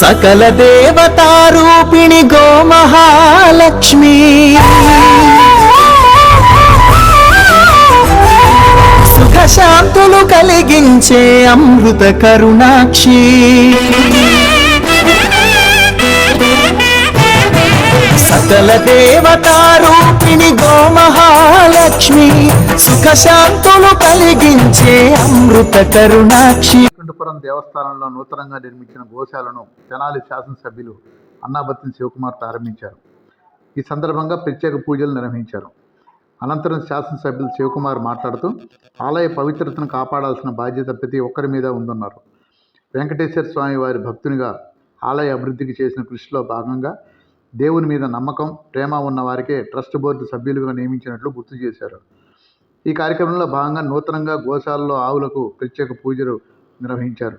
సకల దేవతారూపిణి గోమహాలక్ష్మి. సుఖ శాంతులు కలిగించే అమృత కరుణాక్షి. సకల దేవతారూపిణి గోమహాలక్ష్మి. సుఖ శాంతులు కలిగించే అమృత కరుణాక్షి. వైకుంఠపురం దేవస్థానంలో నూతనంగా నిర్మించిన గోశాలను తెనాలి శాసనసభ్యులు అన్నాబత్తిన శివకుమార్ ప్రారంభించారు. ఈ సందర్భంగా ప్రత్యేక పూజలు నిర్వహించారు. అనంతరం శాసనసభ్యులు శివకుమార్ మాట్లాడుతూ ఆలయ పవిత్రతను కాపాడాల్సిన బాధ్యత ప్రతి ఒక్కరి మీద ఉందన్నారు. వెంకటేశ్వర స్వామి వారి భక్తునిగా ఆలయ అభివృద్ధికి చేసిన కృషిలో భాగంగా దేవుని మీద నమ్మకం ప్రేమ ఉన్న వారికే ట్రస్ట్ బోర్డు సభ్యులుగా నియమించినట్లు గుర్తు చేశారు. ఈ కార్యక్రమంలో భాగంగా నూతనంగా గోశాలలో ఆవులకు ప్రత్యేక పూజలు నిర్వహించారు.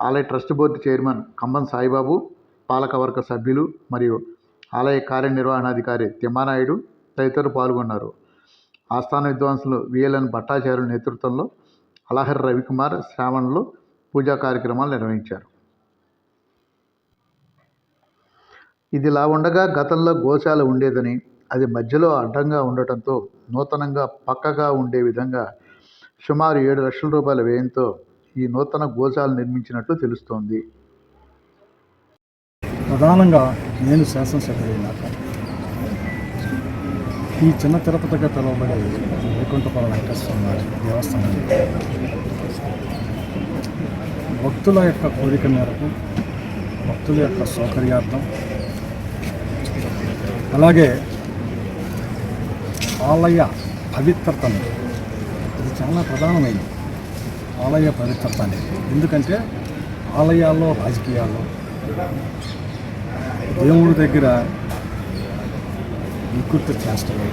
ఆలయ trust board chairman Kambam Saibabu పాలకవర్గ సభ్యులు మరియు ఆలయ కార్యనిర్వహణాధికారి తిమ్మానాయుడు తదితరులు పాల్గొన్నారు. ఆస్థాన విద్వాంసులు విఎల్ఎన్ భట్టాచార్యుల నేతృత్వంలో అలహర్ రవికుమార్ శ్రావణ్లో పూజా కార్యక్రమాలు నిర్వహించారు. ఇదిలా ఉండగా గతంలో గోశాల ఉండేదని అది మధ్యలో అడ్డంగా ఉండటంతో నూతనంగా పక్కగా ఉండే విధంగా సుమారు ఏడు లక్షల రూపాయల వ్యయంతో ఈ నూతన గోశాల నిర్మించినట్లు తెలుస్తోంది. ప్రధానంగా నేను శాసనసభ్యులైనాక ఈ చిన్న తిరుపతిగా పిలువబడే వైకుంఠపుర వెంకటేశ్వర దేవస్థానం. భక్తుల యొక్క కోరిక మేరకు భక్తుల యొక్క సౌకర్యార్థం అలాగే ఆలయ పవిత్రతను. ఇది చాలా ప్రధానమైనది. ఆలయ పవిత్రత అనేది ఎందుకంటే ఆలయాల్లో రాజకీయాల్లో దేవుడి దగ్గర వికృతి చేష్టలు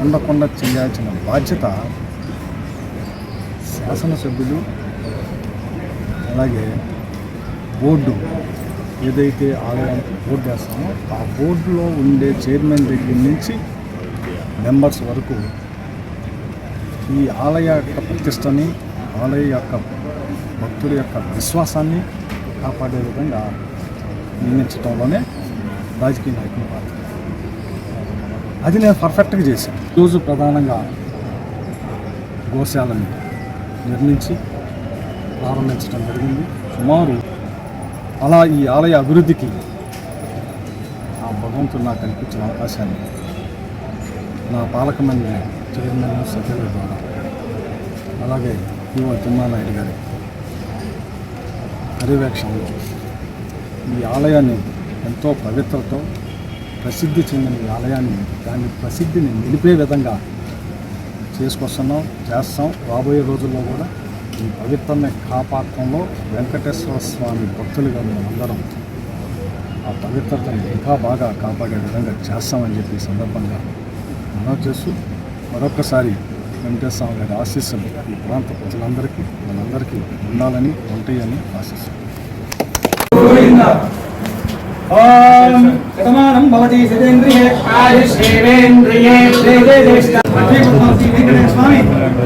ఉండకుండా చేయాల్సిన బాధ్యత శాసనసభ్యులు అలాగే బోర్డు ఏదైతే ఆలయానికి బోర్డు వేస్తామో ఆ బోర్డులో ఉండే చైర్మన్ దగ్గర నుంచి మెంబర్స్ వరకు ఈ ఆలయ యొక్క ప్రతిష్టని ఆలయ యొక్క భక్తుల యొక్క విశ్వాసాన్ని కాపాడే విధంగా నియమించడంలోనే రాజకీయ నాయకుల పాత్ర. అది నేను పర్ఫెక్ట్గా చేశాను. ఈరోజు ప్రధానంగా గోశాలని నిర్మించి ప్రారంభించడం జరిగింది. సుమారు అలా ఈ ఆలయ అభివృద్ధికి ఆ భగవంతుడు నాకు కల్పించిన అవకాశాన్ని నా పాలకమైన చైర్మన్ సభ్యుల ద్వారా. అలాగే యువ తిమ్మానాయుడు గారి పర్యవేక్షణలో ఈ ఆలయాన్ని ఎంతో పవిత్రతో ప్రసిద్ధి చెందిన ఈ ఆలయాన్ని దాని ప్రసిద్ధిని నిలిపే విధంగా చేసుకొస్తున్నాం చేస్తాం. రాబోయే రోజుల్లో కూడా ఈ పవిత్రమైన కాపాడటంలో వెంకటేశ్వర స్వామి భక్తులుగా మేమందరం ఆ పవిత్రతను ఇంకా బాగా కాపాడే విధంగా చేస్తామని చెప్పి సందర్భంగా మనం చేస్తూ మరొకసారి వెంకటేశ్వర స్వామి గారి ఆశీస్సులు ఈ ప్రాంత ప్రజలందరికీ మనందరికీ ఉండాలని ఉంటాయని ఆశిస్తున్నాను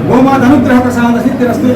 గోమాత అనుగ్రహ ప్రసాద సిద్ధిరస్తు